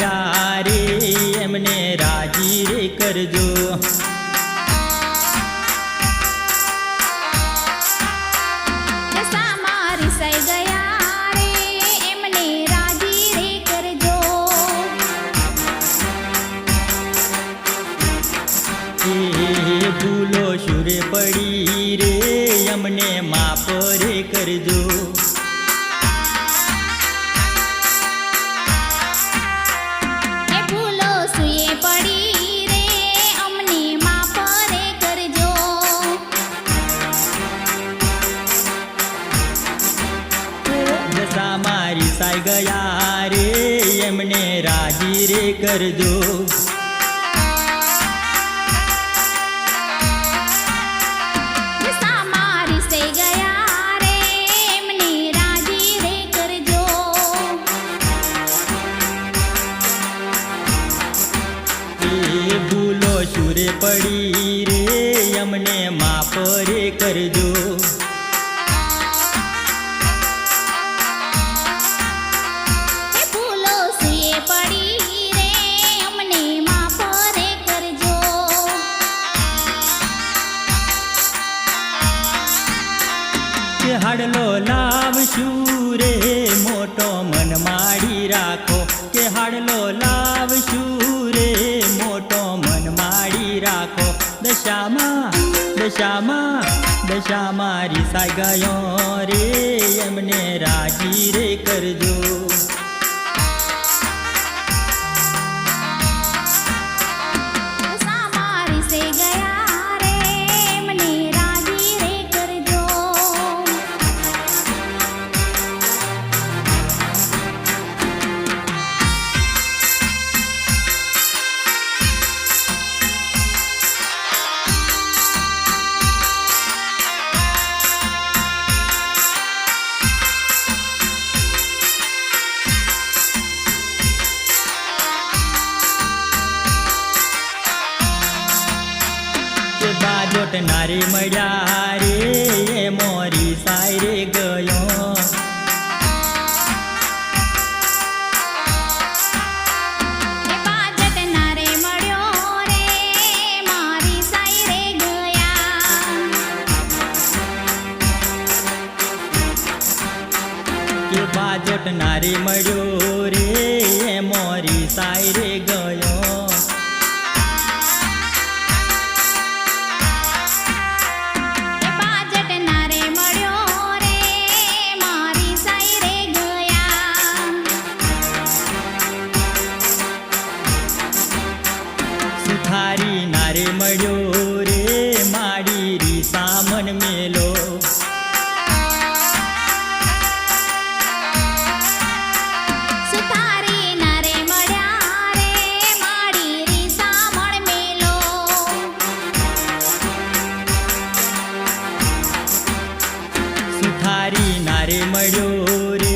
ગયા રે એમને રાજી રે કરજો. એમને ભૂલો શુરે પડી રે અમને માફ રે કરજો. દશા મારી સાઈ ગયા રે એમને રાજી રે કરજો. દશામાં રે એમને રાજી રે કરજો. એ ભૂલો શુરે પડી રે અમને માફ રે કરજો. હાડલો લાવશું રે, મોટો મન માડી રાખો. કે હાડલો લાવશું રે, મોટો મન માડી રાખો. દશામાં દશામાં દશામાં રીસાઈ ગયો રે, એમને રાજી રે કરજો. રે એ મોરી સાયરે ગયો. એ બાજટ નારી મળ્યો રે મારી સાઈ રે ગયા. બાજોટ નારે મળ્યો રે એ મોરી સાયરે ગયો. સુથારી નારે મળ્યો રે માડી રી સામન મેલો. સુથારી નારે મળ્યો રે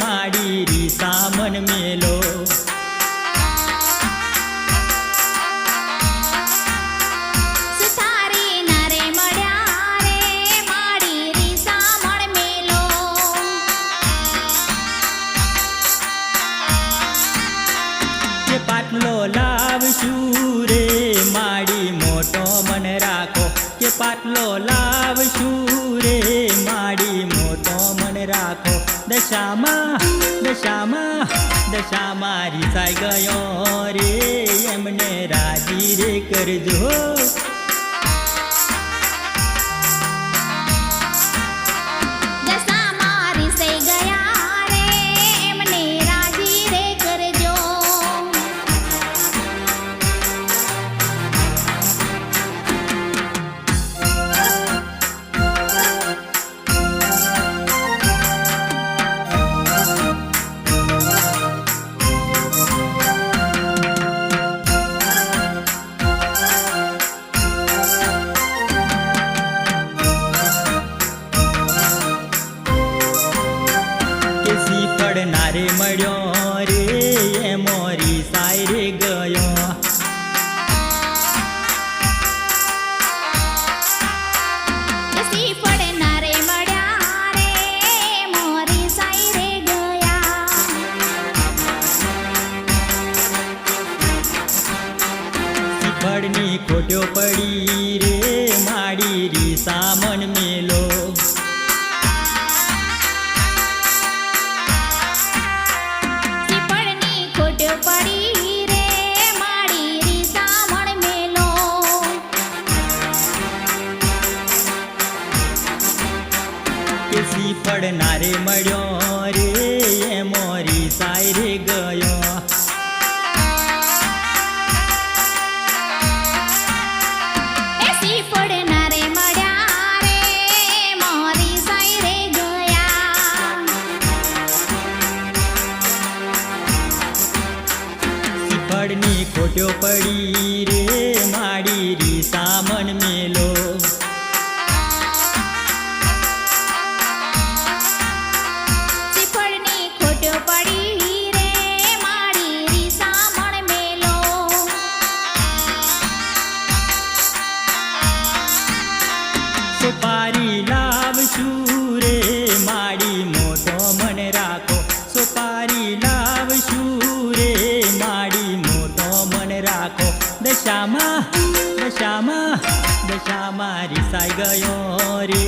માડી રી સામન મેલો. પાટલો લાવશું રે માડી મોટો મન રાખો. દશામાં દશામાં દશામાં સાઈ ગયો રે. એમને રાજી રે કરજો. રડનારે મળ્યો રે એ મોરી સાયરે ગયો. ખોટ્યો પડી રે માડી રી સામન મેલો. પડનારે મળ્યો રે એ મોરી સાયરે ગયો. ખોટ્યો પડી રે માડી રી સામન મેલો.